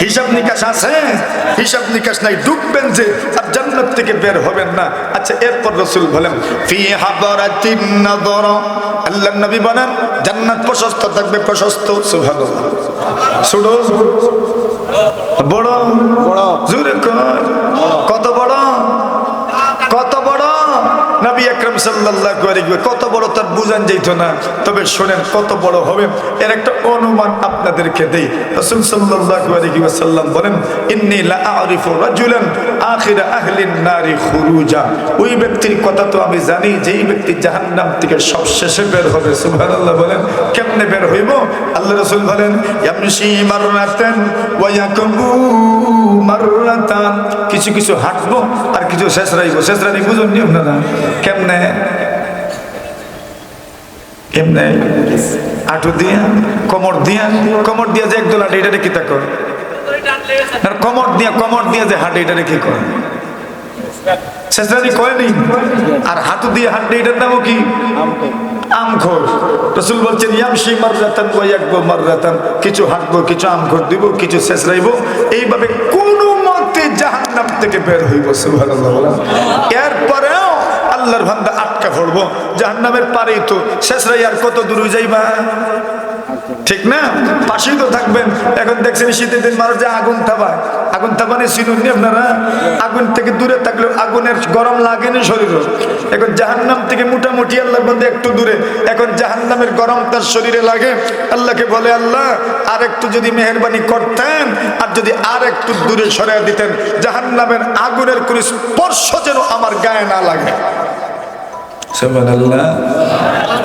হিসাব নিকাশ আছে? হিসাব নিকাশ নাই ডুববেন যে আর জান্নাত থেকে বের হবেন না। আচ্ছা এরপর রসুল বলেন ফি হাবরাতিন নাদর। আল্লাহ নবী বলেন জান্নাত প্রশস্ত থাকবে প্রশস্ত। সুবহানাল্লাহ। ছোট? বড়? বড়। জোরে কত বড় নবী আকরাম ওয়া কত বড় তার বুঝান যাইতো না। তবে শুনেন, কত বড় হবে। এর একটা অনুমান আপনাদেরকে দেই। রাসূল ওয়াসাল্লাম বলেন, ইন্নী লা আরিফু রাজুলান আখির আহলিন নারি খুরুজা। ওই ব্যক্তির কথা তো আমি জানি যে এই ব্যক্তি জাহান্নাম থেকে সবশেষে বের হবে। সুবহানাল্লাহ বলেন, কেমনে বের হইব? আল্লাহ রাসূল বলেন কিছু কিছু হাঁটবো আর কিছু শেষ রাইব শেষ রাই বুঝুন নি। আপনারা আটু দিয়া, কমর দিয়া কমর দিয়া যে একদল হাঁটে এটা কি তা করে আর দিয়া, কমর দিয়া যে হাঁটে আর হাঁটু দিয়ে হাঁটে এটার নামও কি? আমখোর। রসুল বলছেন, ইয়ামশি মাররাতান ওয়া ইয়াকবু মাররাতান। কিছু হাঁটবো, কিছু আমখোর দিব, কিছু শেষরাইব। এইভাবে কোনো মতে জাহান্নাম থেকে বের হইব, সুবহানাল্লাহ আল্লাহর ভান্দা আটকা পড়ব। জাহান্নামের পারেই তো। শেষরাই আর কত দূর যাইবা? ঠিক না? পাশেই তো থাকবেন। এখন দেখছেন শীতের দিন মানুষ যে আগুন থাবায়। আগুন থাবানে চিনুননি আপনারা? আগুন থেকে দূরে থাকলে আগুনের গরম লাগেনি শরীরে। এখন জাহান্নাম থেকে মোটামুটি আল্লাহ মধ্যে একটু দূরে। এখন জাহান্নামের গরম তার শরীরে লাগে। আল্লাহকে বলে, আল্লাহ আর একটু যদি মেহরবানি করতেন আর যদি আর একটু দূরে সরিয়ে দিতেন, জাহান্নামের আগুনের কোন স্পর্শ যেন আমার গায়ে না লাগে। সুবহানাল্লাহ।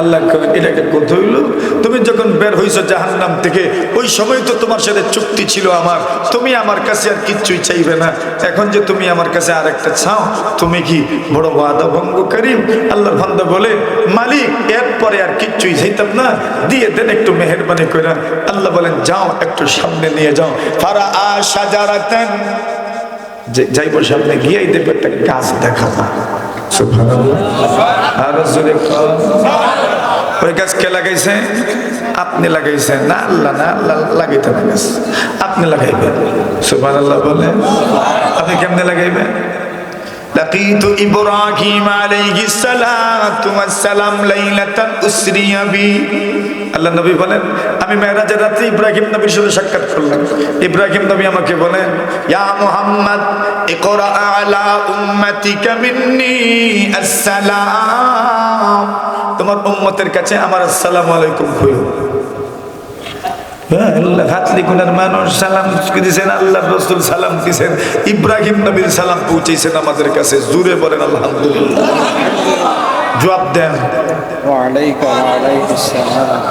আল্লাহ কয়, এটা একটা কথা হইল তুমি যখন বের হইছো জাহান্নাম থেকে ওই সময় তো তোমার সাথে চুক্তি ছিল আমার। তুমি আমার কাছে আর কিচ্ছুই চাইবে না। এখন যে তুমি আমার কাছে আর একটা চাও তুমি কি বড় ওয়াদা ভঙ্গকারী আল্লাহর বান্দা বলে মালিক এরপরে আর কিচ্ছুই চাইতাম না। দিয়ে দেন একটু মেহরবানি করে আল্লাহ বলেন যাও একটু সামনে নিয়ে যাও। ফারা আ সাজারাতেন যে যাইব সামনে গিয়েই দেখবে একটা গাছ দেখাবা। সুবহানাল্লাহ ওই গাছ কে লাগাইছে? আপনি লাগাইছেন না, আল্লাহ না, আল্লাহ লাগাইতে না গাছ আপনি লাগাইবেন। সুবহানাল্লাহ বলে, আপনি কেমনে লাগাইবেন? لقيت إبراهيم عليه الصلاة والسلام ليلة أسري بي আল্লাহ নবী বলেন আমি মেহরাজের রাত্রে ইব্রাহিম নবীর সাথে সাক্ষাৎ করলাম ইব্রাহিম নবী আমাকে বলেন ইয়া মুহাম্মদ ইকরা আলা উম্মতিকা মিন্নি আসসালাম তোমার উম্মতের কাছে আমার আসসালামু আলাইকুম কইও হ্যাঁ, মানুষ সালাম দিয়েছেন আল্লাহ রসুল সালাম দিয়েছেন ইব্রাহিম নবীর সালাম পৌঁছেছেন আমাদের কাছে জুড়ে বলেন আলহামদুলিল্লাহ। জবাব দেন। ওয়ালাইকুম ওয়ালাইকুম আসসালাম।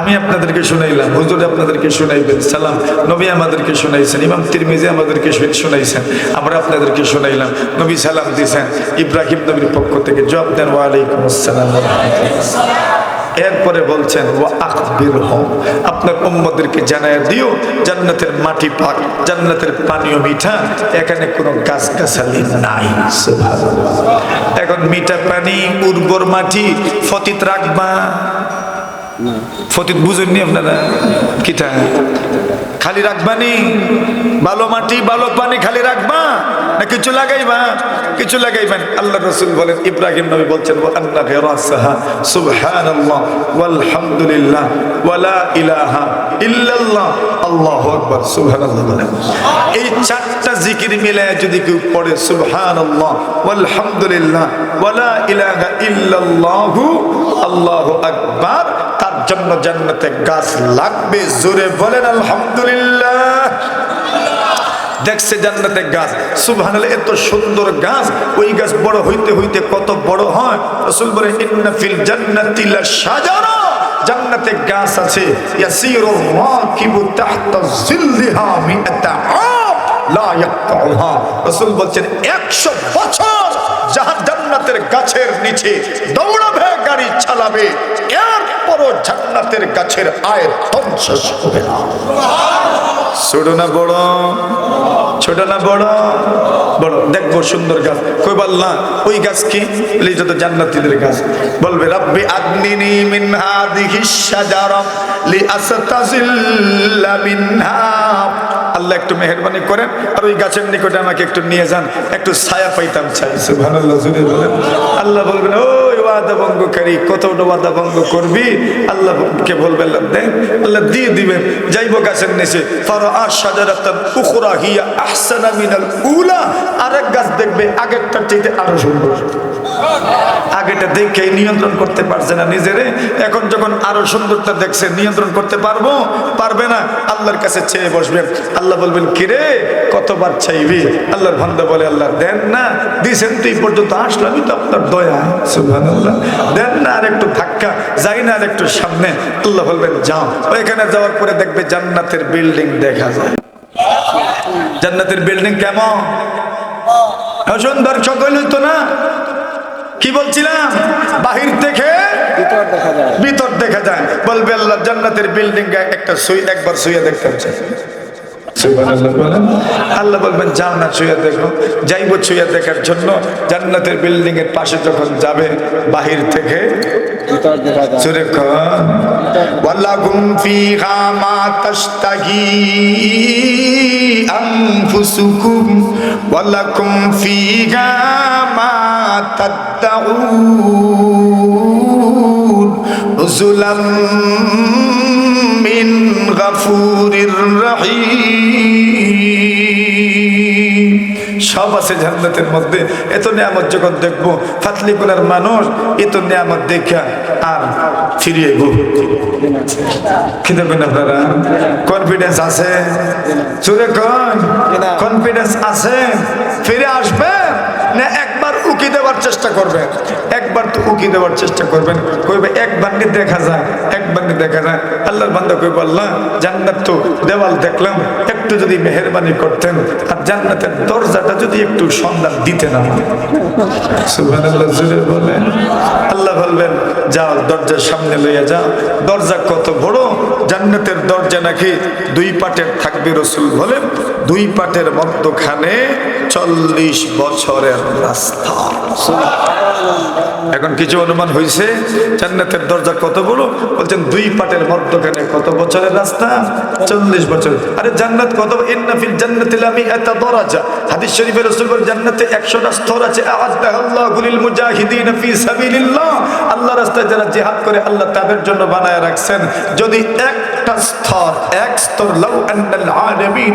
আমি আপনাদেরকে শুনাইলাম হুজুর আপনাদেরকে শুনাইবেন সালাম নবী আমাদেরকে শুনাইছেন ইমাম তিরমিজি আমাদেরকে শুনাইছেন আমরা আপনাদেরকে শুনাইলাম নবী সালাম দিয়েছেন ইব্রাহিম নবীর পক্ষ থেকে জবাব দেন ওয়ালাইকুম আসসালাম। এরপরে বলছেন ও আকবির হম আপনার উম্মদেরকে জানায় দিও, জান্নাতের মাটি পাক, জান্নাতের পানীয় মিঠা, এখানে কোনো গাছ গাছালি নাই। এখন মিঠা পানি, উর্বর মাটি, ফতিত রাখবা ফতিত বুঝেননি আপনারা? কিটা? খালি রাখবানি ভালো মাটি ভালো পানি খালি রাখবা? না কিছু লাগাইবা? কিছু লাগাইবেন আল্লাহ রসুল বলেন, ইব্রাহিম নবী বলছেন আল্লাহ ফেরাসাহা, সুবহানাল্লাহ, ওয়ালহামদুলিল্লাহ ওয়ালা ইলাহা ইল্লাল্লাহ, আল্লাহু আকবার, সুবহানাল্লাহ বলেন এই চারটা জিকির মিলায় যদি কেউ পড়ে, সুবহানাল্লাহ, ওয়ালহামদুলিল্লাহ ওয়ালা ইলাহা ইল্লাল্লাহু, আল্লাহু আকবার জন্য জান্নাতে গাছ লাগবে, জোরে বলেন আলহামদুলিল্লাহ। দেখছে জান্নাতে গাছ, সুবহানাল্লাহ, এত সুন্দর গাছ, ওই গাছ বড় হইতে হইতে কত বড় হয়। রাসূল বলেন ইন্না ফিল জান্নাতি লাশাজারা। জান্নাতে গাছ আছে, ইয়াসিরু রাকিবু তাহতা জিল্লিহা মিআতা আম, লা ইয়াকতাউহা। রাসূল বলছেন 100 বছর যাহা জান্নাতের গাছের নিচে দৌড়াবে, গাড়ি চালাবে। এরপরও জান্নাতের গাছের আয়ের ধ্বংস হবে না। ছোট না বড়? ছোট না বড়? বড় দেখব সুন্দর গাছ। কই বললা, ওই গাছ কি? বলে এটা তো জান্নাতীদের গাছ। বলবে, রাব্বি আদনিনি মিন হাদিহি শাজারা লি মিনহা। আল্লাহ একটু মেহরবানি করেন, আর ওই গাছের নিকটে আমাকে একটু নিয়ে যান, একটু ছায়া পাইতাম চাই সুভান আল্লাহ আল্লাহ বলবেন ওই ওয়াদা ভঙ্গকারী কত ওয়াদা ভঙ্গ করবি? আল্লাহকে বলবেন দেন আল্লাহ দিয়ে দিবেন। যাইব গাছের নিচে। ফারা আরেক গাছ দেখবে, আগেরটার চাইতে আরও সুন্দর। আগেটা দেখে নিয়ন্ত্রণ করতে পারছে না নিজেরে। এখন যখন আরও সুন্দরটা দেখছে, নিয়ন্ত্রণ করতে পারব? পারবে না। আল্লাহর কাছে চেয়ে বসবে আল্লাহ বলবেন, কিরে, কতবার চাইবি? আল্লাহর ভান্দা বলে, আল্লাহ দেন না, দিছেন তুই পর্যন্ত আসলামই তো আপনার দয়া। দেন না আর একটু ধাক্কা যাই না আর একটু সামনে। আল্লাহ বলবেন যাও। ওইখানে যাওয়ার পরে দেখবে জান্নাতের বিল্ডিং দেখা যায়। জান্নাতের বিল্ডিং কেমন? সুন্দর সকল হইতো না? কি বলছিলাম? বাহির থেকে ভিতর দেখা যায়। ভিতর দেখা যায়। বলবে আল্লাহ জান্নাতের বিল্ডিং একটা সুই একবার শুয়ে দেখতে চাই আল্লাহ বলবেন যাও না দেখো। যাইব ছুঁয়ে দেখার জন্য। জান্নাতের বিল্ডিং এর পাশে যখন যাবে, বাহির থেকে ভিতর দেখা যায় সুরে ওয়ালাকুম ফিহা মা তাশতাহি আনফুসুকুম, ওয়ালাকুম ফিহা রহিম। সব আছে জান্নাতের মধ্যে। এত নিয়ামত যখন দেখব, ফাতলিকুলার মানুষ এত নিয়ামত দেখা আর ফিরিয়ে গো। কি আপনারা? কনফিডেন্স আছে? চুরে কন? কনফিডেন্স আছে? ফিরে আসবে? না একবার উকি দেওয়ার চেষ্টা করবেন? একবার তো উকি দেওয়ার চেষ্টা করবেন। কইবে এক ভাঙ্গে দেখা যায়। ভাঙ্গে দেখা যায়, আল্লাহর বান্দা কই বললাম জান্নাত তো দেওয়াল দেখলাম, একটু যদি মেহরবানি করতেন আর জান্নাতের দরজাটা যদি একটু সন্ধান দিতেন বলেন। আল্লাহ বলবেন, যাও, দরজার সামনে লইয়া যাও। দরজা কত বড়, জান্নাতের দরজা নাকি দুই পাটের থাকবে রসুল বলেন দুই পাটের মধ্যখানে চল্লিশ বছরের রাস্তা। এখন কিছু অনুমান হয়েছে জান্নাতের দরজা কত বড় বলছেন, দুই পাটের মধ্যখানে কত বছরের রাস্তা? চল্লিশ বছর। আরে জান্নাত কত? ইন্নাফিল জান্নাতিল আমি এত দরাজা। হাদিস শরীফের রাসূল জান্নাতে 100টা স্তর আছে। আ'আদাল্লাহু লিল মুজাহিদিন ফি সাবিলিল্লাহ। আল্লাহ রাস্তায় যারা জিহাদ করে, আল্লাহ তাদের জন্য বানায় রাখছেন। যদি একটা স্তর, এক স্তর, লাউ আন্নাল আলামিন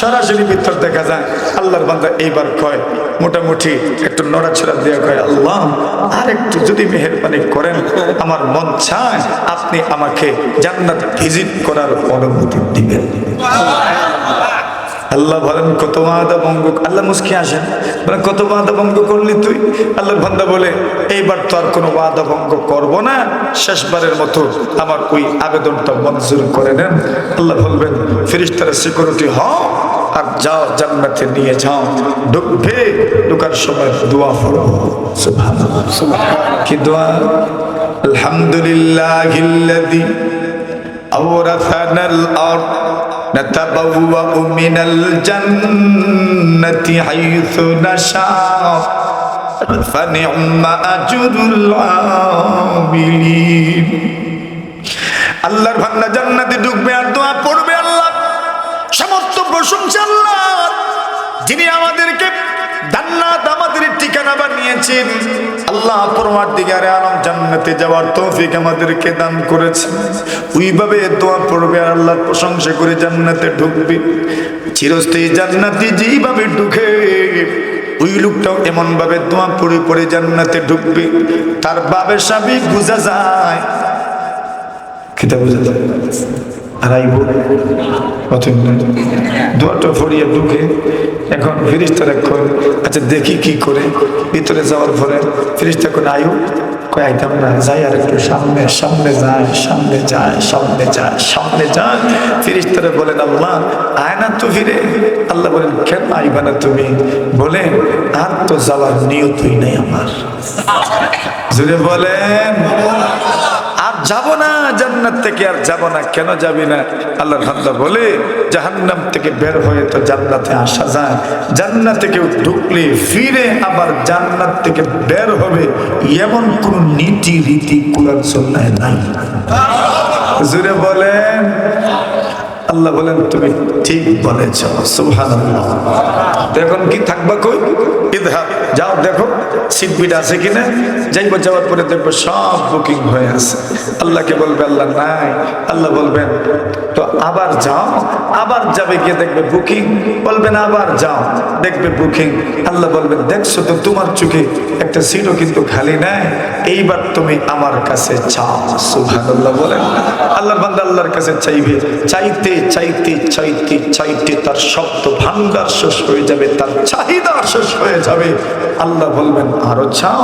সরাসরি ভিতর দেখা যায়। আল্লাহর বান্দা এইবার কয়, মোটামুটি একটু নড়াছড়া দিয়ে কয়, আল্লাহ আর একটু যদি মেহরবানি করেন, আমার মন চায়, আপনি আমাকে জান্নাত ভিজিট করার অনুমতি দিবেন। আল্লাহ বলেন কত বাদা ভঙ্গ আল্লাহ মুসকি আসেন বলেন কত বাদা ভঙ্গ করলি তুই আল্লাহর বান্দা বলে এইবার তো আর কোনো বাদা ভঙ্গ করবো না শেষবারের মতো আমার ওই আবেদনটা মঞ্জুর করে নেন আল্লাহ বলবেন ফিরিস্তারা সিকিউরিটি হও আর যাও জান্নাতে নিয়ে যাও ঢুকবে ঢুকার সময় দোয়া পড়ো সুবহানাল্লাহ কি দোয়া আলহামদুলিল্লাহিল্লাযী أورثنا الأرض نتبوأ من الجنة حيث نشاء فنعم أجر العاملين আল্লাহর ভান্না জান্নাতে ঢুকবে আর দোয়া পড়বে আল্লাহ সমস্ত প্রশংসা আল্লাহ যিনি আমাদেরকে জান্নাত আমাদের ঠিকানা বানিয়েছেন। আল্লাহ পরমার দিগারে আলম জান্নাতে যাওয়ার তৌফিক আমাদেরকে দান করেছেন। ওইভাবে দোয়া পড়বে আর আল্লাহর প্রশংসা করে জান্নাতে ঢুকবে। চিরস্থায়ী জান্নাতে যেইভাবে ঢুকে, ওই লোকটাও এমন ভাবে দোয়া পড়ে পড়ে জান্নাতে ঢুকবে। তার বাবের সাবিক বোঝা যায়। কিতা বোঝা যায় ঢুকে এখন আচ্ছা দেখি কি করে। ভিতরে যাওয়ার পরে না যাই আর একটু সামনে সামনে যায় সামনে আল্লাহ, আয় না আল্লাহ বলেন, কেন আইবা না তুমি? বলে আর তো যাওয়ার নিয়তই নাই আমার। বলেন। যাব না, জান্নাত থেকে আর যাব না, কেন যাবি না? আল্লাহর হামদা বলে, জাহান্নাম থেকে বের হয়ে তো জান্নাতে আসা যায়। জান্নাতে কেউ ঢুকলে ফিরে আবার জান্নাত থেকে বের হবে এমন কোন নীতি রীতি কুলার সন্ন্যায় নাই। জুড়ে বলেন। আল্লাহ বলেন, তুমি ঠিক বলেছ সুহান এখন কি থাকবা কই? ইদহাব, যাও দেখো। সিট বিট আছে কিনা? যাইবো, যাওয়ার পরে দেখব সব বুকিং হয়ে আছে। আল্লাহকে বলবে, আল্লাহ নাই। আল্লাহ বলবেন, তো আবার যাও। আবার যাবে, গিয়ে দেখবে বুকিং। বলবেন, আবার যাও। দেখবে বুকিং। আল্লাহ বলবেন, দেখছ তো, তোমার চোখে একটা সিটও কিন্তু খালি নাই। এইবার তুমি আমার কাছে চাও। সুবহানাল্লাহ বলেন। আল্লাহর বান্দা আল্লাহর কাছে চাইবে। চাইতে চাইতে চাইতে চাইতে তার শব্দ ভাঙ্গার শেষ হয়ে যাবে, তার চাহিদা শেষ হয়ে যাবে। আল্লাহ বলবেন আরও ছাও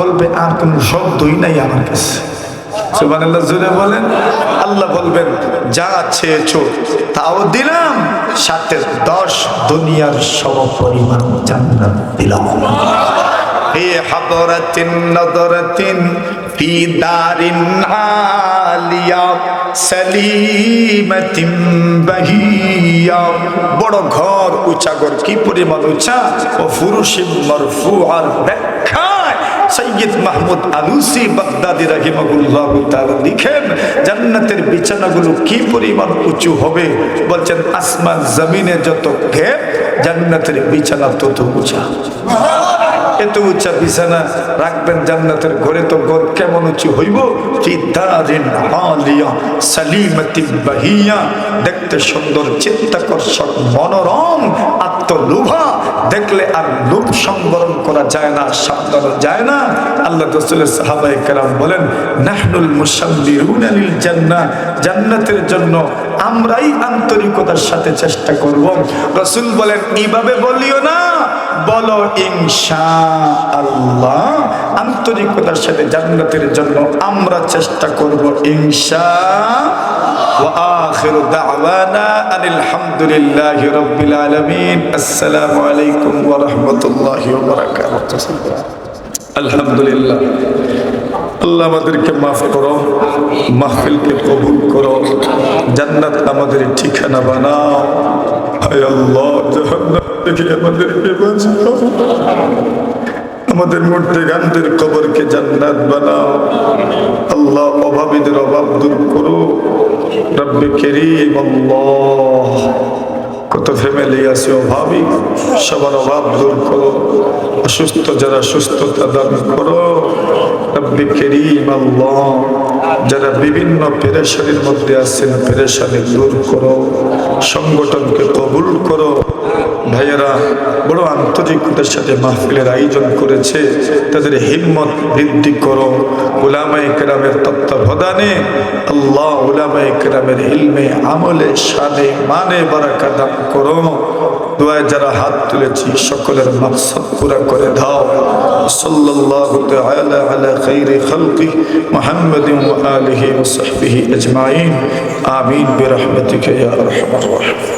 বলবে, আর কোনো শব্দই নাই আমার কাছে। সুবান আল্লাহ বলেন। আল্লাহ বলবেন, যা চেয়েছো তাও দিলাম, সাথে দশ দুনিয়ার সব পরিমাণ জান্নাত দিলাম। হে হাবরাতিন নদরাতিন في دار عالية سليمة بهية বড় ঘর উঁচা ঘর কি পরিমাণ উঁচা ও ফুরুষি মরফু আর ব্যাখ্যায় সৈয়দ মাহমুদ আলুসি বাগদাদি রাহিমাহুল্লাহ তাআলা লিখেন জান্নাতের বিছানাগুলো কি পরিমাণ উঁচু হবে বলছেন আসমান জমিনে যত ঘের জান্নাতের বিছানা তত উঁচা এত উচ্চা বিছানা রাখবেন জান্নাতের ঘরে, তো ঘর কেমন উঁচু হইব? বাহিয়া। দেখতে সুন্দর চিত্তাকর্ষক মনোরম, আত্মলোভা। দেখলে আর লোভ সংবরণ করা যায় না সামলানো যায় না। আল্লাহ রসুলের সাহাবাই কেরাম বলেন, নাহনুল মুসাম্মিরুন লিল জান্নাহ। জান্নাতের জন্য আমরাই আন্তরিকতার সাথে চেষ্টা করব। রসুল বলেন এইভাবে বলিও না। বলো ইনশা আল্লাহ আন্তরিকতার সাথে জান্নাতের জন্য আমরা চেষ্টা করব ইনশা وآخر دعوانا أن الحمد لله رب العالمين السلام عليكم ورحمة الله وبركاته الحمد لله আল্লাহ আমাদেরকে মাফ করো মাহফিলকে কবুল করো জান্নাত আমাদের ঠিকানা বানাও হায় আল্লাহ জাহান্নাম থেকে আমাদেরকে বাঁচাও আমাদের মধ্যে গানদের কবরকে জান্নাত বানাও। আল্লাহ অভাবীদের অভাব দূর করো। রব্বে কেরিম কত ফ্যামিলি আছে অভাবী, সবার অভাব দূর করো। অসুস্থ যারা সুস্থতা দান করো, রব্বে কেরিম, আল্লাহ। যারা বিভিন্ন পেরেশানির মধ্যে আছেন, পেরেশানি দূর করো। সংগঠনকে কবুল করো। ভাইয়েরা, বড় আন্তরিকতার সাথে মাহফিলের আয়োজন করেছে। তাদের হিম্মত বৃদ্ধি করো। উলামায়ে কেরামের তত্ত্বাবধানে আল্লাহ উলামায়ে কেরামের ইলমে, আমলে, শানে মানে বারাকা দান করো। দোয়ায় যারা হাত তুলেছি, সকলের মাকসাদ পুরা করে দাও। খালকি মুহাম্মাদিন ওয়া আলিহি ওয়া সাহবিহি আজমাইন। আমিন বিরহমাতিকা ইয়া আরহামার রাহিমিন